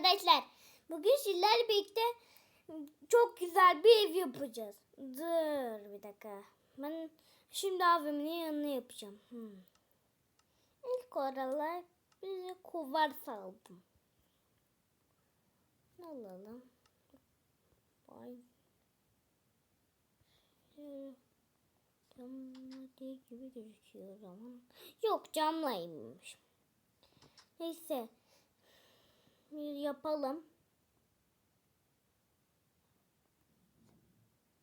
arkadaşlar. Bugün sizlerle birlikte çok güzel bir ev yapacağız. Dur bir dakika. Ben şimdi abimin yanına yapacağım. Hmm. İlk olarak bize kuvar saldım. Alalım. Şöyle camla gibi gözüküyor o zaman. Yok camlaymış. Neyse yapalım.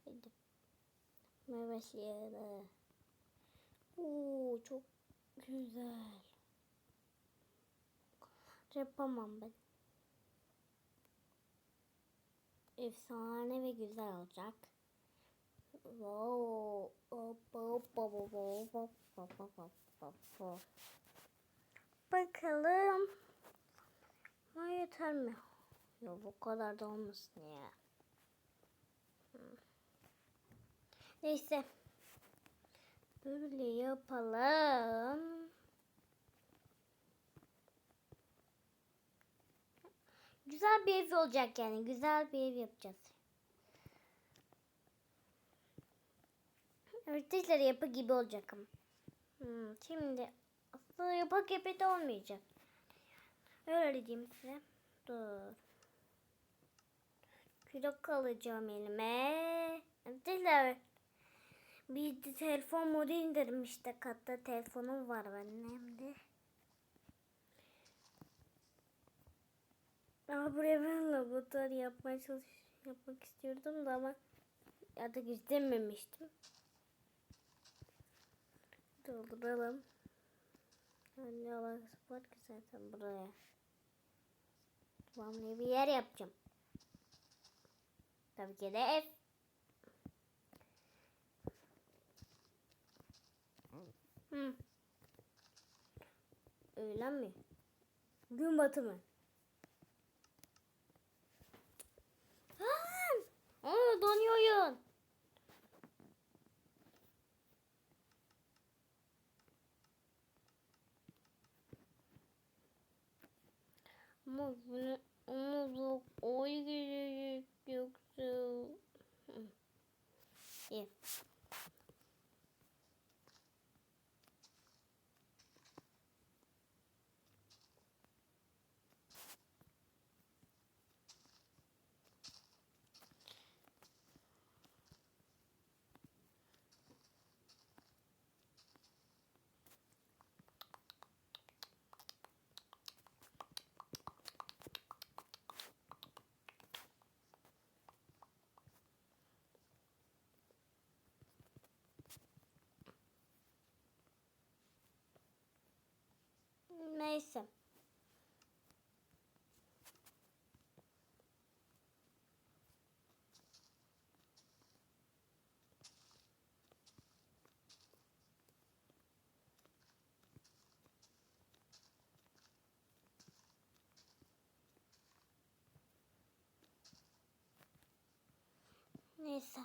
Hadi. Başlayalım. Oo çok güzel. Yapamam ben. Efsane ve güzel olacak. Wow. Bakalım. Ama yeter mi? Yok bu kadar da olmasın ya. Neyse. Böyle yapalım. Güzel bir ev olacak yani. Güzel bir ev yapacağız. Arkadaşlar yapı gibi olacak ama. Hmm, şimdi aslında yapı gibi de olmayacak. Diyeyim size. Dur. Kürek alacağım elime. Arkadaşlar bir de telefon modu indirdim işte katta telefonum var benim de. Aa, buraya ben laboratuvar yapmaya çalış yapmak istiyordum da ama artık istememiştim. Dolduralım. Ne alakası var ki zaten buraya. Tamamlayı bir yer yapacağım. Tabii ki de ev. Hı. Öyle mi? Gün batımı. Aa, donuyor oyun. Ama bunu onu da oy gelecek yoksa. Neyse. Neyse.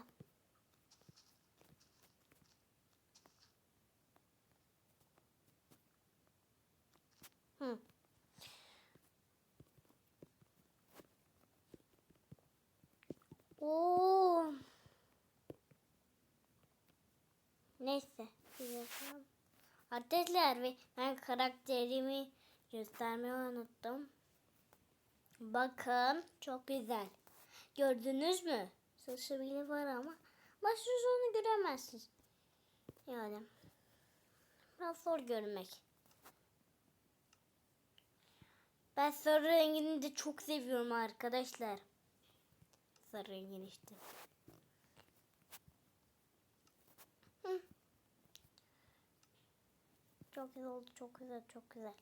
Hı. Oo. Neyse. Arkadaşlar ben karakterimi göstermeyi unuttum. Bakın çok güzel. Gördünüz mü? Saçı bile var ama başucunu göremezsiniz. Yani biraz zor görmek. Ben sarı rengini de çok seviyorum arkadaşlar. Sarı rengini. Çok güzel oldu. Çok güzel. Çok güzel.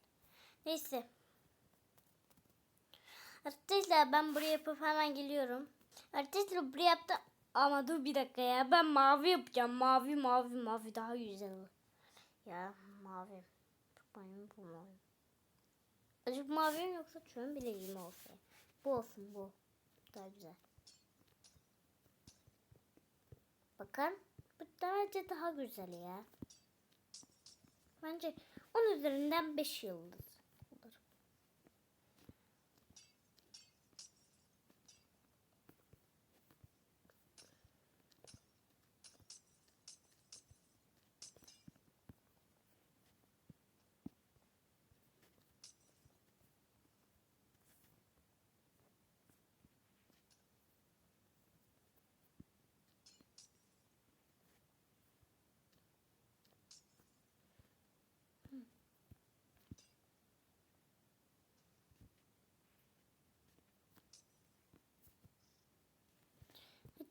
Neyse. Arkadaşlar ben buraya yapıp hemen geliyorum. Arkadaşlar buraya yaptı. Ama dur bir dakika ya. Ben mavi yapacağım. Mavi mavi mavi daha güzel olur. Ya mavi. Çok benim bu mavi. Acaba mavi yoksa şunun bileğim olsun. Bu olsun bu. Daha güzel. Bakın. Bu da bence daha güzel ya. Bence 10 üzerinden 5 yıldız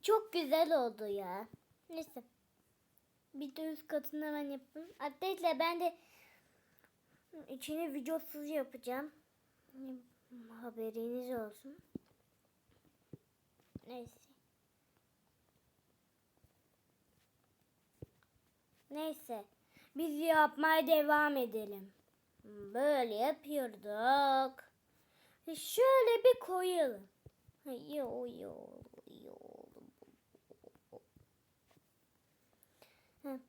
çok güzel oldu ya. Neyse. Bir de üst katını hemen yapayım. Atletle ben de içini videosuz yapacağım. Haberiniz olsun. Neyse. Neyse. Biz yapmaya devam edelim. Böyle yapıyorduk. Şöyle bir koyalım. Yo yo Heh.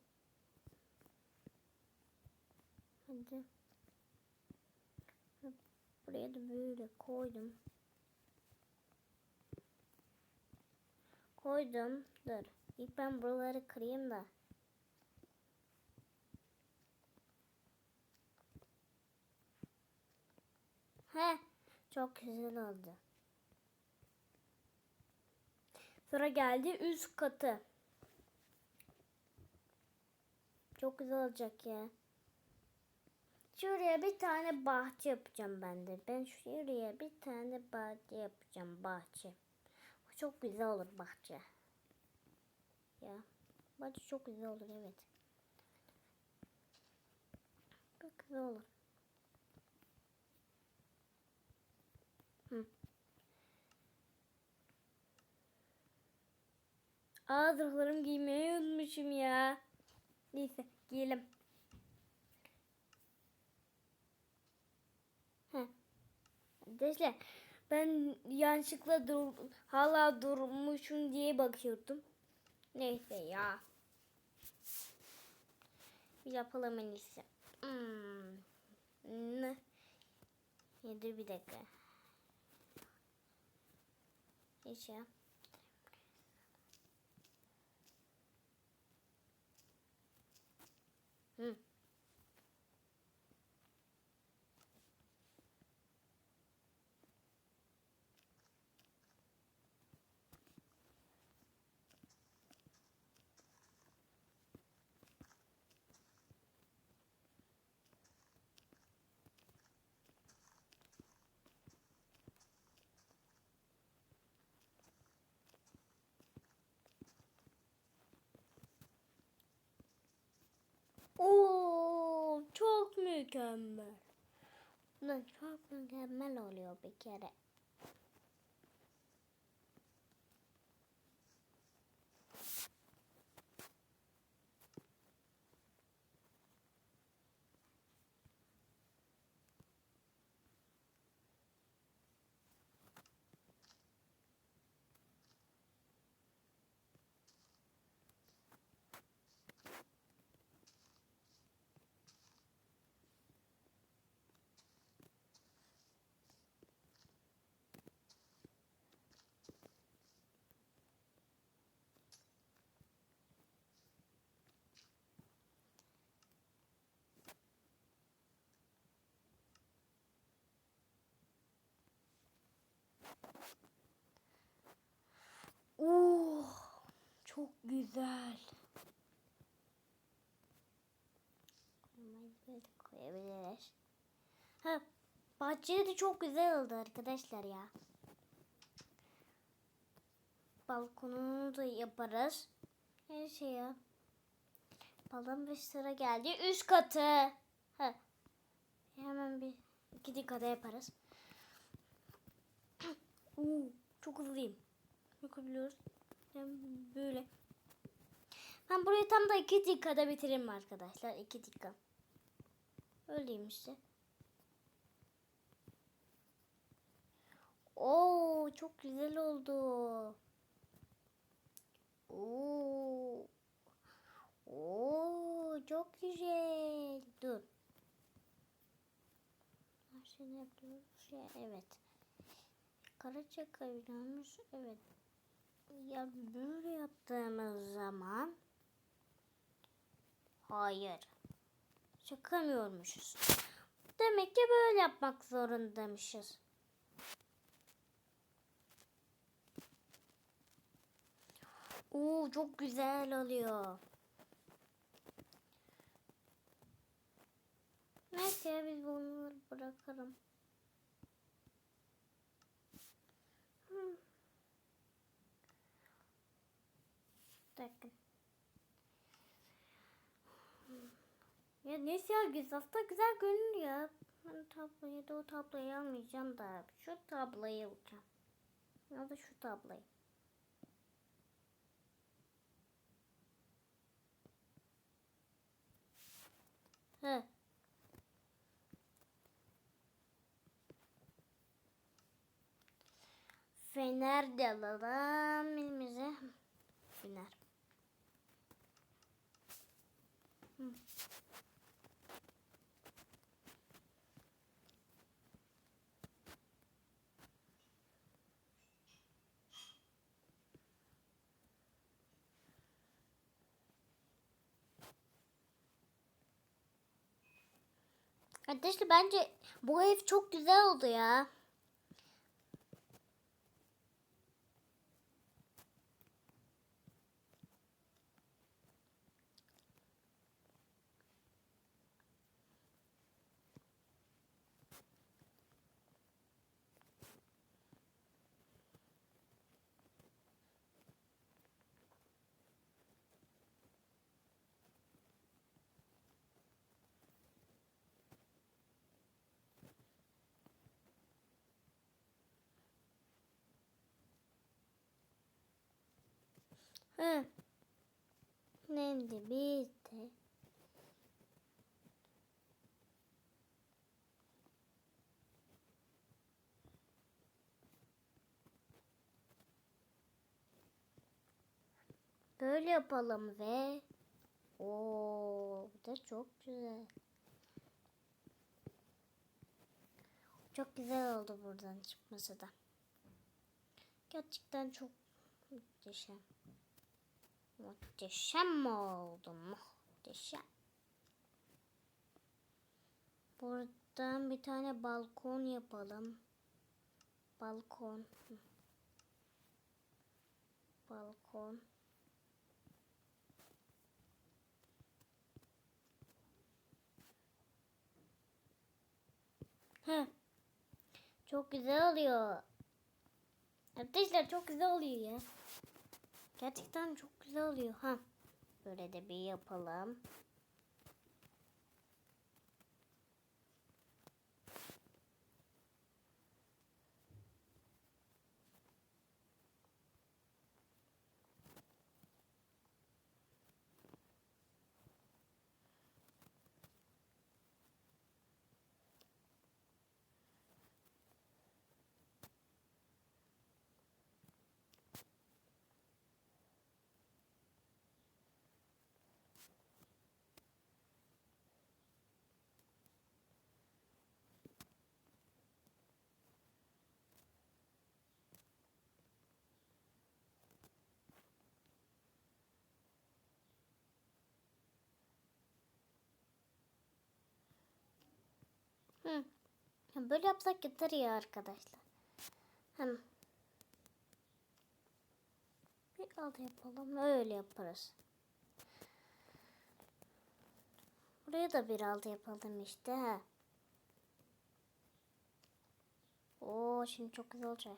Hadi. Buraya da böyle koydum. Koydum. Dur. İlk ben buraları kırayım da. He, çok güzel oldu. Sıra geldi üst katı. Çok güzel olacak ya. Şuraya bir tane bahçe yapacağım ben de. Ben şuraya bir tane bahçe yapacağım. Bahçe. Çok güzel olur bahçe. Ya. Bahçe çok güzel olur evet. Çok güzel olur. Hı. Aa giymeyi unutmuşum ya. Neyse giyelim. Heh. Arkadaşlar ben yanlışlıkla dur, hala durmuşum diye bakıyordum. Neyse ya. Yapalım en iyisi. Hmm. Ne? Dur bir dakika. Hiç ya. Oo, çok mükemmel. Çok mükemmel oluyor bir kere. Oo, çok güzel. Böyle koyabiliriz. Ha, bahçede de çok güzel oldu arkadaşlar ya. Balkonunu da yaparız. Her şey ya. Balon bir sıra geldi. Üst katı. Ha. Hemen bir iki dakikada yaparız. Oo, çok hızlıyım. Yapabiliyoruz. Böyle. Ben burayı tam da iki dakikada bitiririm arkadaşlar. iki dakika. Öyleyim işte. Oo çok güzel oldu. Oo. Oo çok güzel. Dur. Her şeyi yapıyoruz. Şey, evet. Kara çakabiliyormuş. Evet. Ya böyle yaptığımız zaman hayır. Çakamıyormuşuz. Demek ki böyle yapmak zorundaymışız. Oo çok güzel oluyor. Neyse biz bunları bırakalım. Hmm. Dakika. Ya neyse ya güzel aslında güzel görünüyor. Ben tabloyu da o tabloyu almayacağım da şu tabloyu alacağım. Ya da şu tabloyu. He. Fener de alalım elimize. Fener. Arkadaşlar bence bu ev çok güzel oldu ya. Hı. Bitti. Böyle yapalım ve o bu da çok güzel. Çok güzel oldu buradan çıkması da. Gerçekten çok muhteşem. Muhteşem oldu muhteşem. Buradan bir tane balkon yapalım. Balkon. Balkon. Heh. Çok güzel oluyor. Arkadaşlar çok güzel oluyor ya. Gerçekten çok güzel oluyor. Ha. Böyle de bir yapalım. Hı. Böyle yapsak yeter ya arkadaşlar. Hem bir alt yapalım. Öyle yaparız. Buraya da bir alt yapalım işte. Ha. Oo şimdi çok güzel olacak.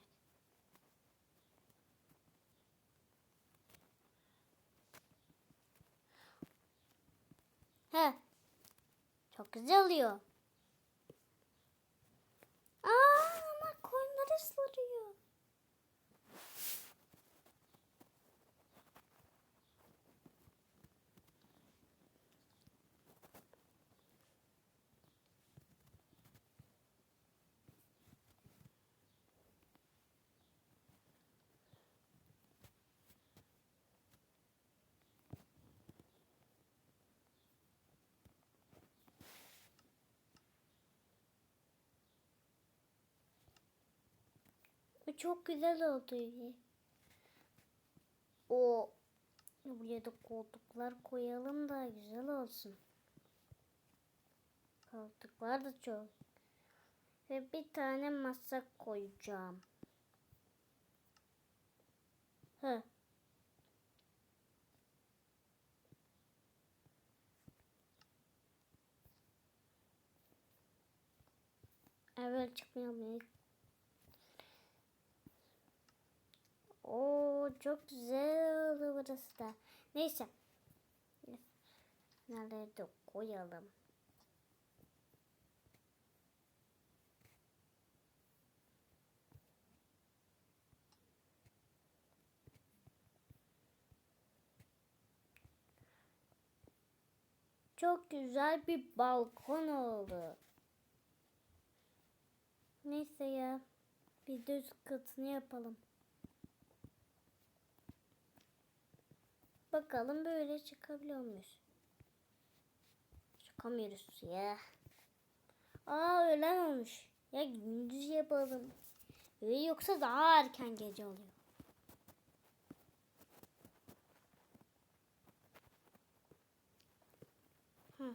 He. Çok güzel oluyor. just literally Çok güzel oldu. O buraya da koltuklar koyalım da güzel olsun. Koltuklar da çok. Ve bir tane masa koyacağım. Hı. Evet çıkmıyor Oo çok güzel oldu burası da. Neyse. Nerede de koyalım. Çok güzel bir balkon oldu. Neyse ya. Bir düz katını yapalım. Bakalım böyle çıkabiliyor muyuz? Çıkamıyoruz ya. Aa öğlen olmuş. Ya gündüz yapalım. Ee, yoksa daha erken gece oluyor. Hı.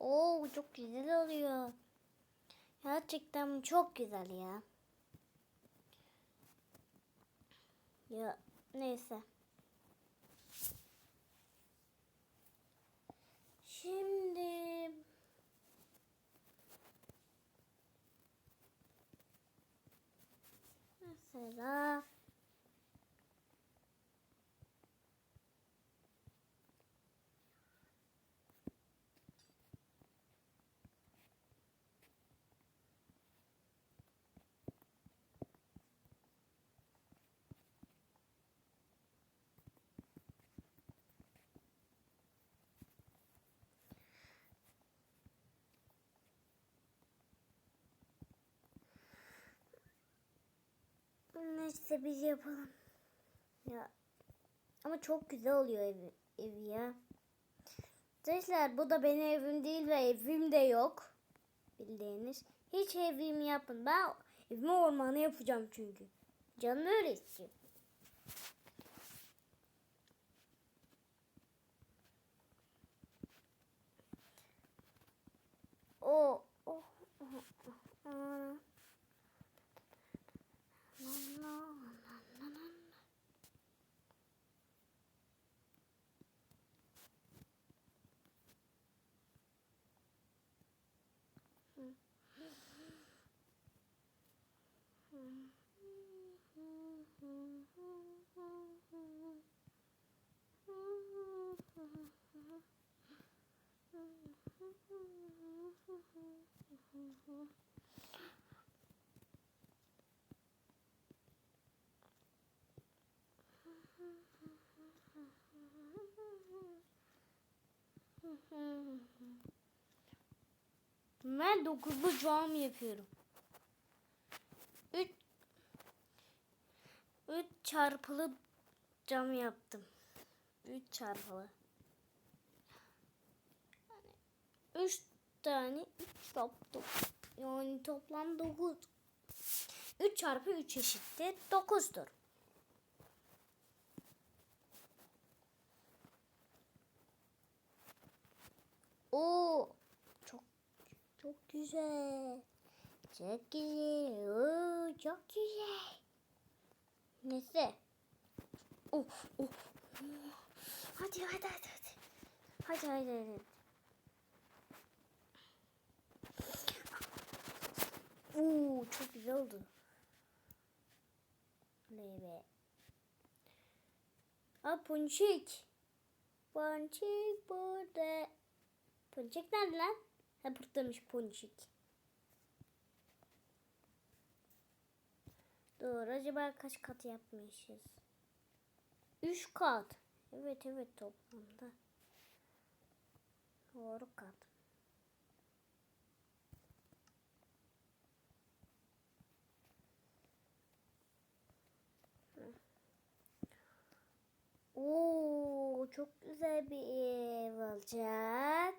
Oo çok güzel oluyor. Gerçekten çok güzel ya. Ya neyse. Şimdi mesela neyse biz yapalım. Ya ama çok güzel oluyor evi, evi ya. Arkadaşlar bu da benim evim değil ve evim de yok. Bildiğiniz. Hiç evimi yapın. Ben evimi ormana yapacağım çünkü. Canım öyle istiyor. O oh, oh, oh, oh. Na, na, na, na, na. Ben dokuzlu cam yapıyorum. Üç, üç çarpılı cam yaptım. Üç çarpılı. Yani üç tane üç yaptım. Yani toplam dokuz. Üç çarpı üç eşittir dokuzdur. Oo, çok çok güzel. Çok güzel. Oo, çok güzel. Neyse. Oh, oh, oh. Hadi hadi hadi hadi. Hadi hadi hadi. Oo, çok güzel oldu. Oley be. Aa ponçik. Ponçik burada. Ponçik nerede lan? Ha buradaymış ponçik. Doğru acaba kaç kat yapmışız? Üç kat. Evet evet toplamda. Doğru kat. Oo, çok güzel bir ev olacak.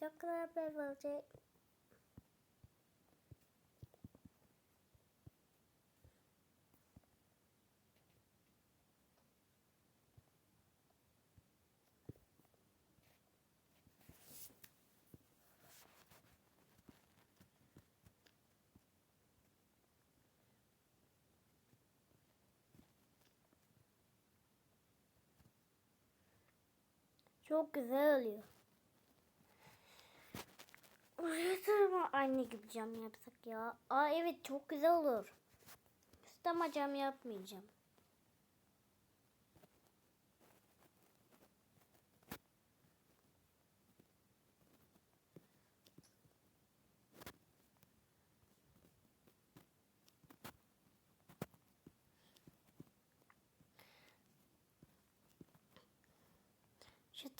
Çok güzel bir ev olacak. Çok güzel oluyor. Uyutur mu anne gibi cam yapsak ya? Aa evet çok güzel olur. Üstem cam yapmayacağım.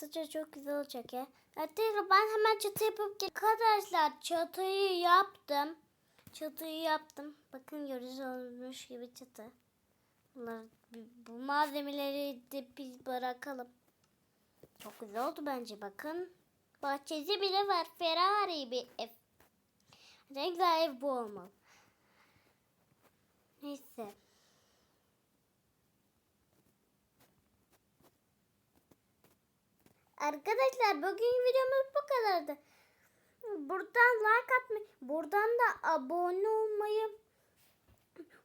Çatıca çok güzel olacak ya. Arkadaşlar ben hemen çatı yapıp. Arkadaşlar çatıyı yaptım. Çatıyı yaptım. Bakın görüş olmuş gibi çatı. Bunlar, bu malzemeleri de biz bırakalım. Çok güzel oldu bence bakın. Bahçesi bile var. Ferrari bir ev. Güzel ev bu olmalı. Neyse. Arkadaşlar bugün videomuz bu kadardı. Buradan like atmayı, buradan da abone olmayı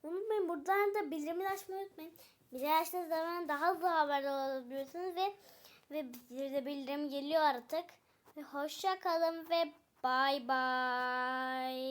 unutmayın. Buradan da bildirimleri açmayı unutmayın. Bizi açtığınız zaman daha hızlı haberdar olabiliyorsunuz ve ve bize de bildirim geliyor artık. Ve hoşça kalın ve bay bay.